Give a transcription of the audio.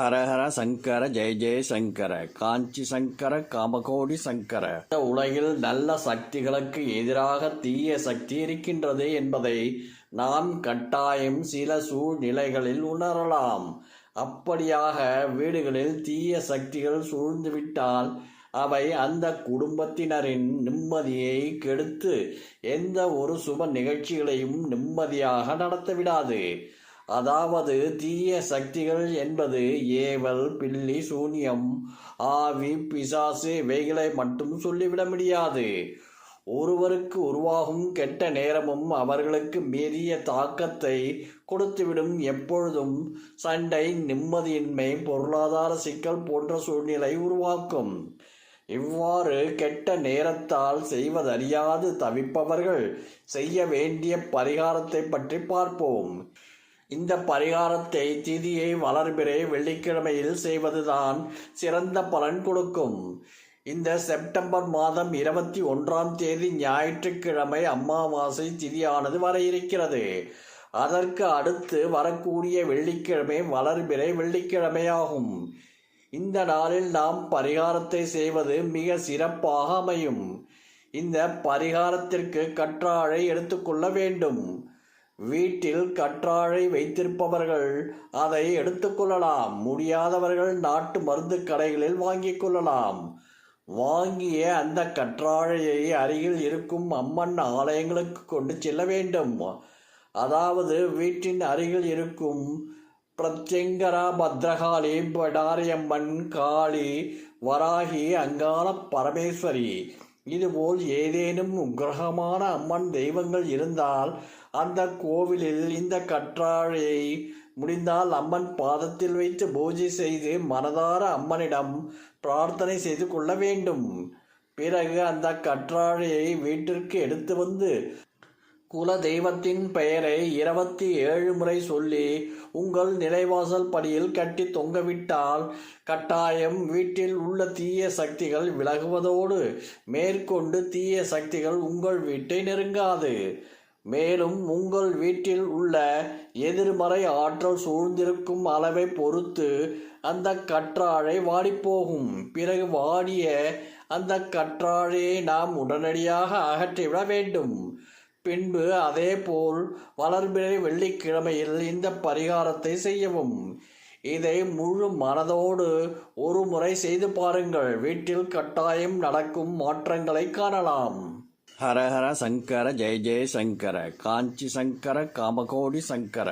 ஹரஹர சங்கர ஜெய ஜெய சங்கர காஞ்சி சங்கர காமகோடி சங்கர. இந்த உலகில் நல்ல சக்திகளுக்கு எதிராக தீய சக்தி இருக்கின்றது என்பதை நாம் கட்டாயம் சில சூழ்நிலைகளில் உணரலாம். அப்படியாக வீடுகளில் தீய சக்திகள் சூழ்ந்துவிட்டால் அவை அந்த குடும்பத்தினரின் நிம்மதியை கெடுத்து எந்த ஒரு சுப நிகழ்ச்சிகளையும் நிம்மதியாக நடத்தவிடாது அதாவது தீய சக்திகள் என்பது ஏவல் பில்லி சூனியம் ஆவி பிசாசு இவைகளை மட்டும் சொல்லிவிட முடியாது. ஒருவருக்கு உருவாகும் கெட்ட நேரமும் அவர்களுக்கு மீறிய தாக்கத்தை கொடுத்துவிடும் எப்பொழுதும் சண்டை நிம்மதியின்மை பொருளாதார சிக்கல் போன்ற சூழ்நிலை உருவாக்கும். இவ்வாறு கெட்ட நேரத்தால் செய்வதறியாது தவிப்பவர்கள் செய்ய வேண்டிய பரிகாரத்தை பற்றி பார்ப்போம். இந்த பரிகாரத்தை திதியை வளர்பிறை வெள்ளிக்கிழமையில் செய்வதுதான் சிறந்த பலன் கொடுக்கும். இந்த செப்டம்பர் மாதம் இருபத்தி ஒன்றாம் தேதி ஞாயிற்றுக்கிழமை அமாவாசை திதியானது வர இருக்கிறது. அதற்கு அடுத்து வரக்கூடிய வெள்ளிக்கிழமை வளர்பிறை வெள்ளிக்கிழமையாகும். இந்த நாளில் நாம் பரிகாரத்தை செய்வது மிக சிறப்பாக அமையும். இந்த பரிகாரத்திற்கு கற்றாழை எடுத்துக்கொள்ள வேண்டும். வீட்டில் கற்றாழை வைத்திருப்பவர்கள் அதை எடுத்துக்கொள்ளலாம் முடியாதவர்கள் நாட்டு மருந்து கடைகளில் வாங்கிக் கொள்ளலாம். வாங்கிய அந்த கற்றாழையை அருகில் இருக்கும் அம்மன் ஆலயங்களுக்கு கொண்டு செல்ல வேண்டும். அதாவது வீட்டின் அருகில் இருக்கும் பிரத்யங்கரா பத்ரகாளி படாரியம்மன் காளி வராகி அங்காள பரமேஸ்வரி இதுபோல் ஏதேனும் உக்கிரகமான அம்மன் தெய்வங்கள் இருந்தால் அந்த கோவிலில் இந்த கற்றாழையை முடிந்தால் அம்மன் பாதத்தில் வைத்து பூஜை செய்து மனதார அம்மனிடம் பிரார்த்தனை செய்து கொள்ள வேண்டும். பிறகு அந்த கற்றாழையை வீட்டிற்கு எடுத்து வந்து குல தெய்வத்தின் பெயரை இருபத்தி ஏழு முறை சொல்லி உங்கள் நிலைவாசல் படியில் கட்டி தொங்கவிட்டால் கட்டாயம் வீட்டில் உள்ள தீய சக்திகள் விலகுவதோடு மேற்கொண்டு தீய சக்திகள் உங்கள் வீட்டை நெருங்காது. மேலும் உங்கள் வீட்டில் உள்ள எதிர்மறை ஆற்றல் சூழ்ந்திருக்கும் அளவை பொறுத்து அந்த கற்றாழை வாடிப்போகும். பிறகு வாடிய அந்த கற்றாழையை நாம் உடனடியாக அகற்றிவிட வேண்டும். பின்பு அதேபோல் வளர்பிறை வெள்ளிக்கிழமையில் இந்த பரிகாரத்தை செய்யவும். இதை முழு மனதோடு ஒரு முறை செய்து பாருங்கள். வீட்டில் கட்டாயம் நடக்கும் மாற்றங்களை காணலாம். ஹரஹர சங்கர ஜெய ஜெய சங்கர காஞ்சி சங்கர காமகோடி சங்கர.